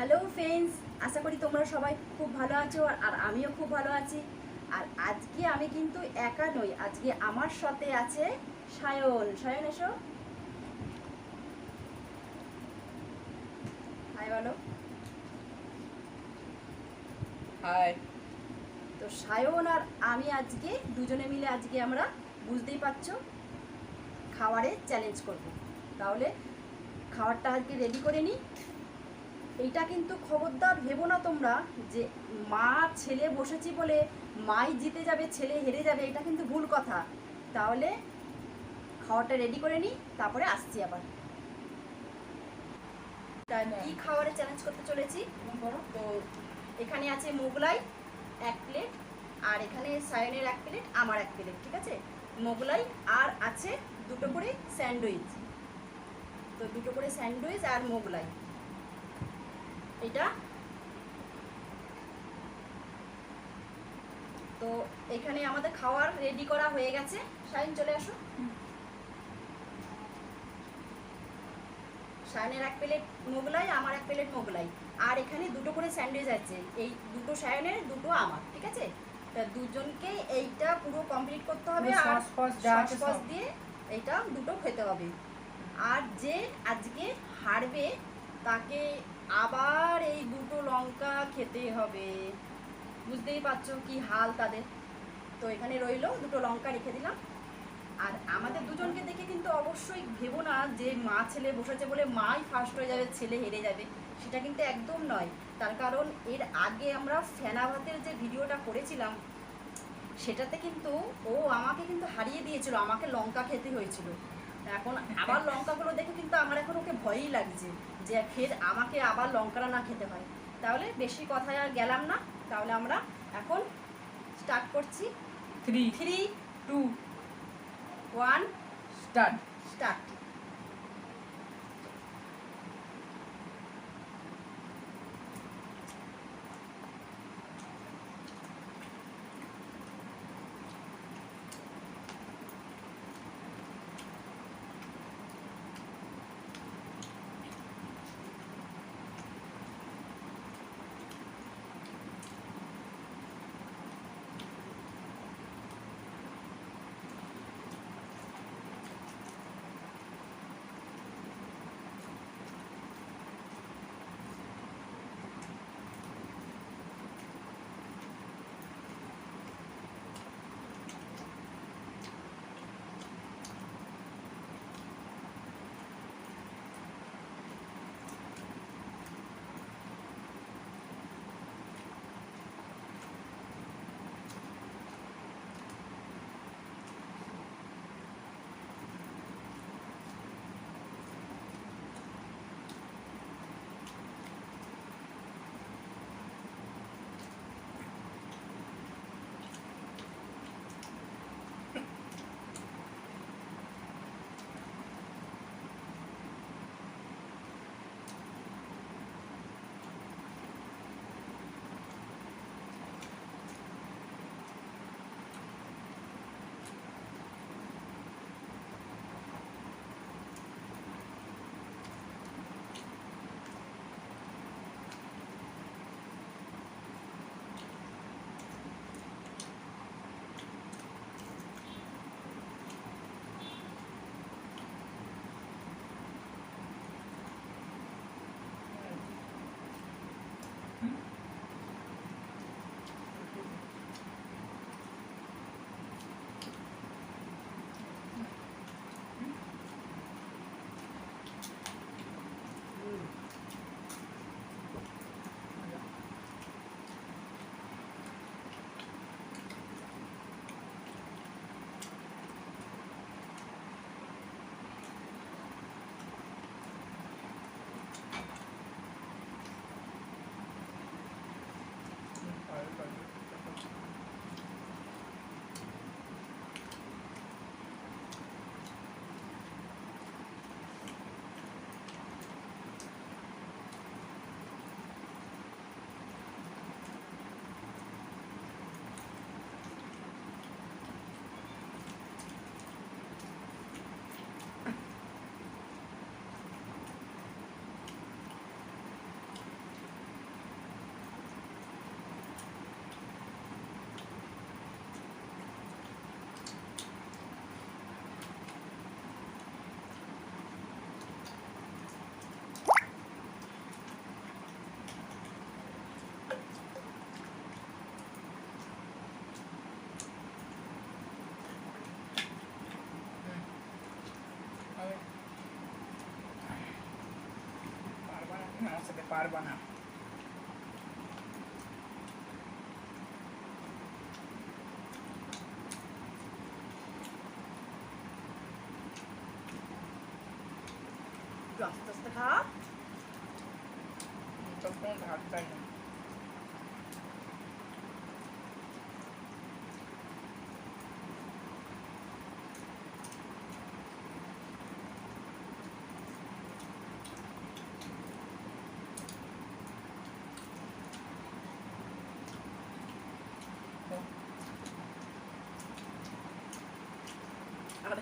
Hello friends আশা করি তোমরা সবাই খুব ভালো আছো আর- আমিও খুব ভালো আছি। আর আজকে আমি কিন্তু একা নই। আজকে আমার সাথে আছে সায়ন। সায়ন এসো। হাই বলো। হাই তো সায়ন আর আমি আজকে দুজনে মিলে আজকে আমরা বুঝতেই পারছ খাবারের চ্যালেঞ্জ করব। তাহলে খাবারটা আজকে রেডি করে নিই। এইটা কিন্তু খবরদার ভেবো না তোমরা যে মা ছেলে বসেছি বলে মাই জিতে যাবে ছেলে হেরে যাবে এটা কিন্তু ভুল কথা। তাহলে খাবারটা রেডি করে নিই তারপরে আসছি আবার। কি খাবারের চ্যালেঞ্জ করতে চলেছি? তো এখানে আছে মোগলাই এক প্লেট আর এখানে সায়নের এক প্লেট আমার এক প্লেট ঠিক আছে? মোগলাই আর আছে দুটো করে স্যান্ডউইচ তো দুটো করে স্যান্ডউইচ আর মোগলাই। এটা। তো এখানে আমাদের খাওয়ার রেডি করা হয়ে গেছে। শাইন চলে আসো। সায়নের এক প্লেট মোগলাই আমার এক প্লেট মোগলাই। আর এখানে দুটো করে স্যান্ডউইচ আছে। এই দুটো সায়নের দুটো আমার ঠিক আছে? তা দুজনকে এইটা পুরো কমপ্লিট করতে হবে আর সস দিয়ে এইটা দুটো খেতে হবে। আর যে আজকে হারবে তাকে আবার এই দুটো লঙ্কা খেতে হবে। বুঝতেই পারছ কি হাল তাদের। তো এখানে রইল, দুটো লঙ্কা রেখে দিলাম। আর আমাদের দুজনকে দেখে কিন্তু অবশ্যই ভেবো না যে মা ছেলে বসেছে বলে মাই ফার্স্ট হয়ে যাবে, ছেলে হেরে যাবে। সেটা কিন্তু একদম নয়। তার কারণ এর আগে আমরা ফেনা ভাতের যে ভিডিওটা করেছিলাম, সেটাতে কিন্তু ও আমাকে কিন্তু হারিয়ে দিয়েছিল। আমাকে লঙ্কা খেতে হয়েছিল। এখন আবার লঙ্কাগুলো দেখে কিন্তু আমার এখন ওকে ভয়ই লাগছে। যে ফের আমাকে আবার লঙ্কাটা না খেতে হয়। তাহলে বেশি কথায় আর গেলাম না। তাহলে আমরা এখন স্টার্ট করছি। Three three two one start start পারবা না। আস্তে আস্তে খা। তখন ঢাকটাই না।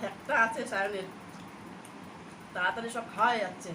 একটা আছে সায়নের। তাড়াতাড়ি সব খাওয়া যাচ্ছে।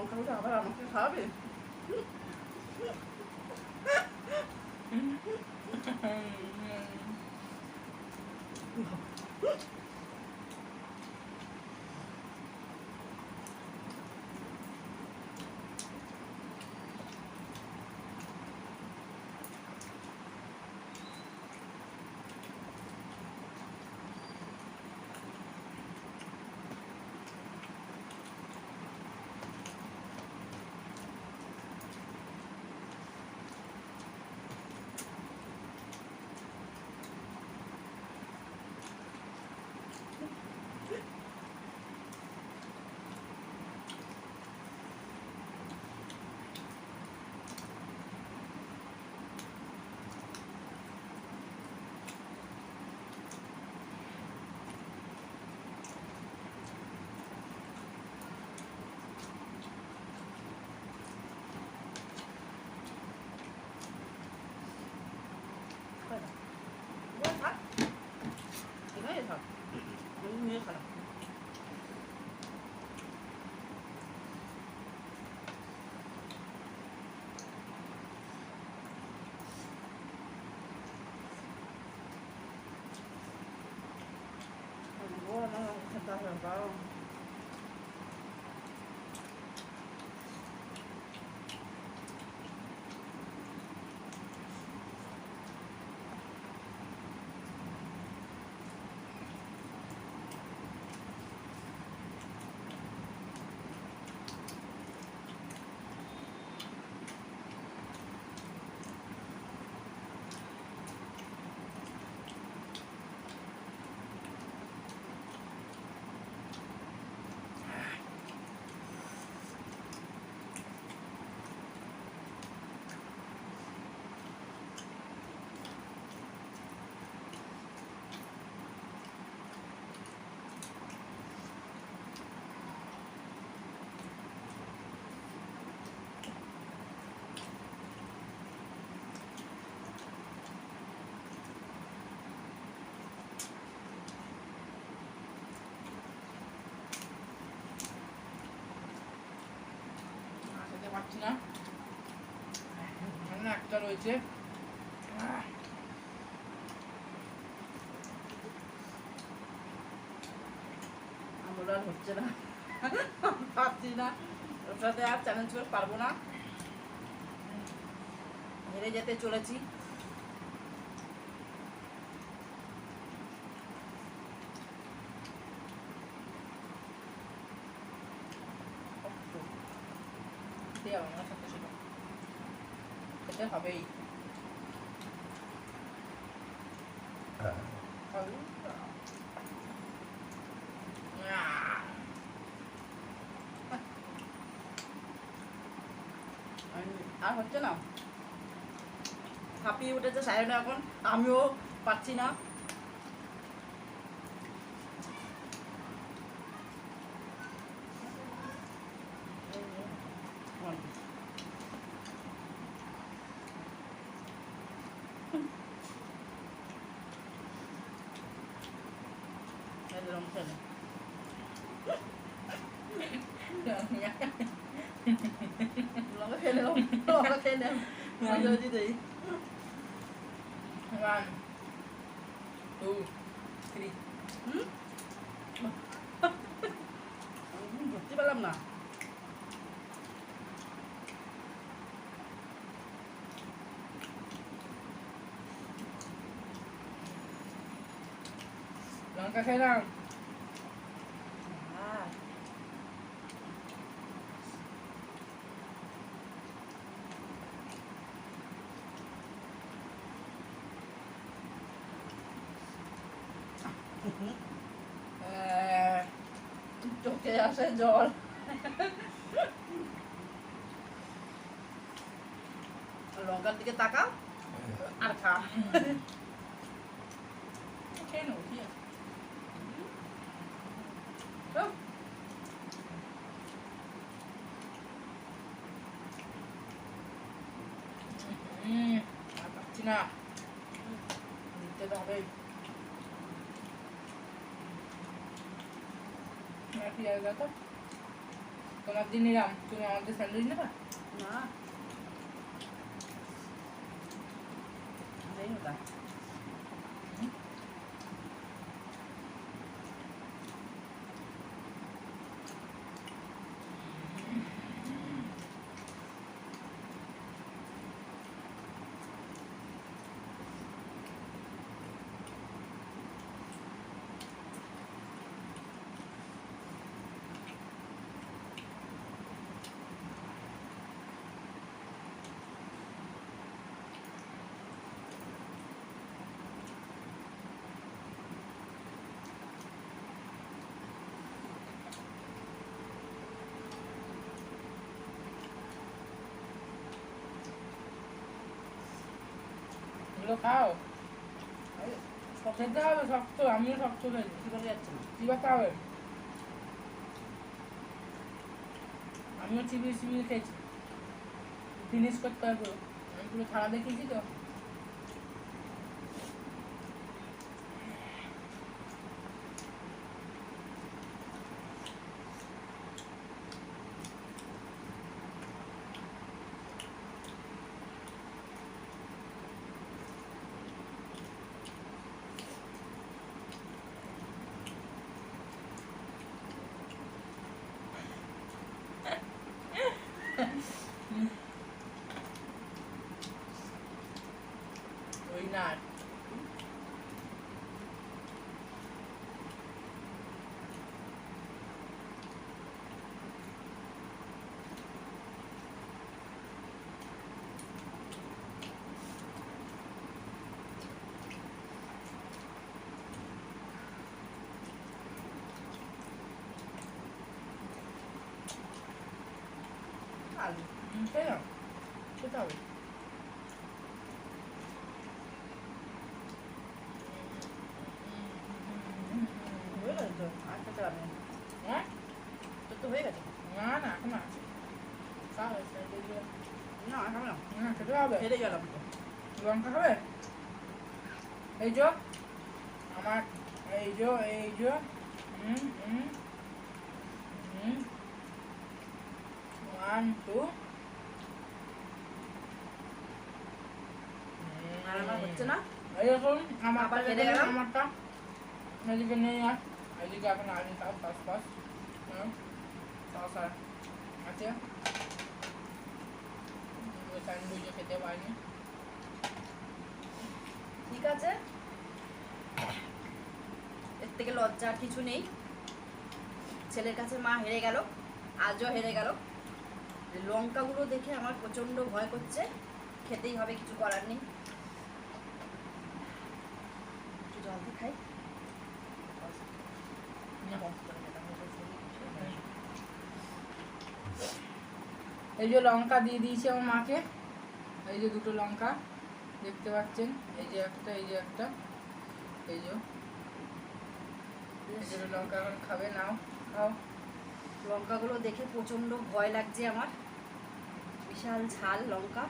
লঙ্কাগুলো আবার আমাকে খাওয়াবে ওই acampado এখানে রয়েছে। আমার আর হচ্ছে না। পারছি না। ওর সাথে আর চ্যালেঞ্জ করে পারব না। হেরে যেতে চলেছি খেতে হবে আমার সাথে সেটা খেতে হবেই। আর হচ্ছে না। হাঁপিয়ে উঠেছে সায়নে এখন। আমিও পাচ্ছি না। ำเลยเราก็เทนเลยวเราก็เทนเลยวมาเจอจีดีวันดูสิอืมที่บ้านลำน่ะ Jangan kasih lang. চোখে আসে জল লঙ্কার দিকে তাকা আর খা খেয়ে নেব ঠিক আছে তো, হুম, আর পাচ্ছি না পেঁয়াজ দাও তো। তোমার দিন নিলাম। তুমি আমাদের স্যান্ডউইচ নেবা? না। এগুলো খাও। খেতে হবে, শক্ত, আমিও শক্ত খেয়েছি কি করে যাচ্ছে না। চিবাতে হবে আমিও চিবিয়ে চিবিয়ে খেয়েছি। ফিনিশ করতে হবে আমি পুরো খাওয়া দেখিয়েছি তো ওই না আলু হুম, খেয়ে নাও খেতে হবে হয়ে গেছে তো আর খেতে পারবে না হ্যাঁ তোর তো হয়ে গেছে না না এখন আছে খাও স্যান্ডউইচ দিয়ে। না আর খাবে না না খেতে হবে হেরে গেলাম তো লঙ্কা খাবে এই যো আমার এই যো এই যো ওয়ান টু আর আমার হচ্ছে না এরকম আমার আবার কাছে আমারটা এদিকে নেই আর এদিকে এখন আলু খাও পাস পাস আছে স্যান্ডউইচও খেতে পারিনি ঠিক আছে? এর থেকে লজ্জা কিছু নেই। ছেলের কাছে মা হেরে গেল আজও হেরে গেল। লঙ্কাগুলো দেখে আমার প্রচণ্ড ভয় করছে। খেতেই হবে কিছু করার নেই। একটু জল খাই। এই যে লঙ্কা দিয়ে দিয়েছি আমার মাকে। এই যে দুটো লঙ্কা দেখতে পাচ্ছেন? এই যে একটা এই যে একটা। এই যে। লঙ্কা এখন খাবে নাও খাও। লঙ্কাগুলো দেখে প্রচণ্ড ভয় লাগছে আমার বিশাল ঝাল লঙ্কা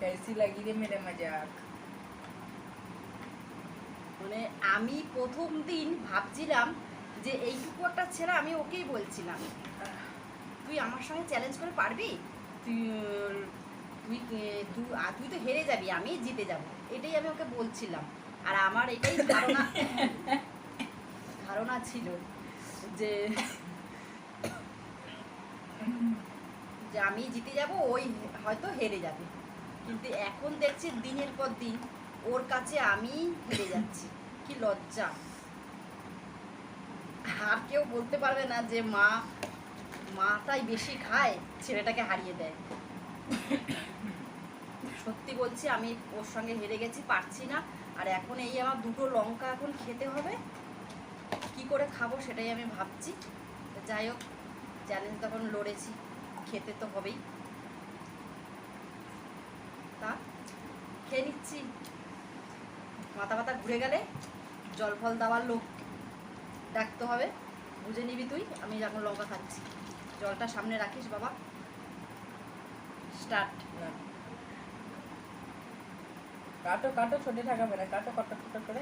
कैसी लगी रे मेरे मजाक মানে আমি প্রথম দিন ভাবছিলাম যে এইটুকু একটা ছেলে আমি ওকেই বলছিলাম তুই আমার সঙ্গে চ্যালেঞ্জ করে পারবি তুই উম, তুই আহ, দু- আহ, তুই তো হেরে যাবি আমি জিতে যাব এটাই আমি ওকে বলছিলাম আর আমার এটাই ধারণা ধারণা ছিল যে যে আমি জিতে যাব, ওই হয়তো হেরে যাবে। কিন্তু এখন দেখছি দিনের পর দিন ওর কাছে আমি হেরে যাচ্ছি। কি লজ্জা। আর কেউ বলতে পারবে না যে মা মাটাই বেশি খায়, ছেলেটাকে হারিয়ে দেয়। সত্যি বলছি, আমি ওর সঙ্গে হেরে গেছি, পারছি না। আর এখন এই আমার দুটো লঙ্কা এখন খেতে হবে। কি করে খাব সেটাই আমি ভাবছি। যাই হোক চ্যালেঞ্জ তখন লড়েছি, খেতে তো হবেই। তা, খেয়ে নিচ্ছি। মাথা মাথা ঘুরে গেলে জল ফল দেওয়ার লোক ডাকতে হবে। বুঝে নিবি তুই, আমি যখন লঙ্কা খাচ্ছি। জলটা সামনে রাখিস বাবা। স্টার্ট। কাটো কাটো, ছোটে থাকাবে না। কট কট করে।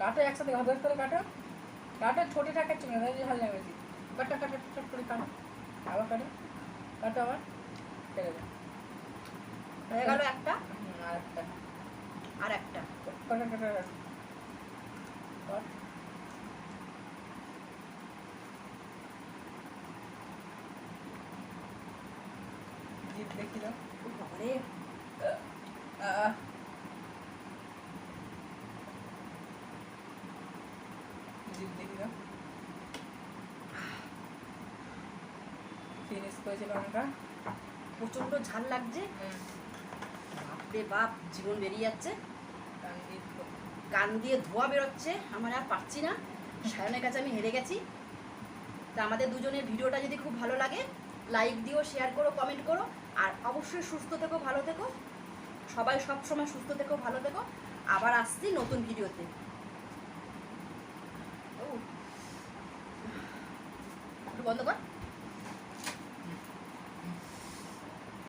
কাটো একসাথে ঘর করে কাটো। কাটো ছোটে থাকাচ্ছি না তাই ভালো লাগবে কাটা কাটো টট করে কাটো। আবার কাটো কাটো আবার ছেড়ে দাও হয়ে গেল একটা? আর একটা। আর একটা। কাটো কাটো কাটো। দেখি দাও? ও বাবারে। আহ জিভ দেখি দাও ফিনিশ করেছিল লঙ্কা প্রচণ্ড ঝাল লাগছে। বাপরে বাপ, জীবন বেরিয়ে যাচ্ছে। কান দিয়ে ধোয়া বেরোচ্ছে, আমার আর পারছি না। সায়নের কাছে আমি হেরে গেছি। তা আমাদের দুজনের ভিডিওটা যদি খুব ভালো লাগে লাইক দিও শেয়ার করো কমেন্ট করো। আর অবশ্যই সুস্থ থেকো, ভালো থেকো। সবাই সব সময় সুস্থ থেকো, ভালো থেকো। আবার আসছি নতুন ভিডিওতে।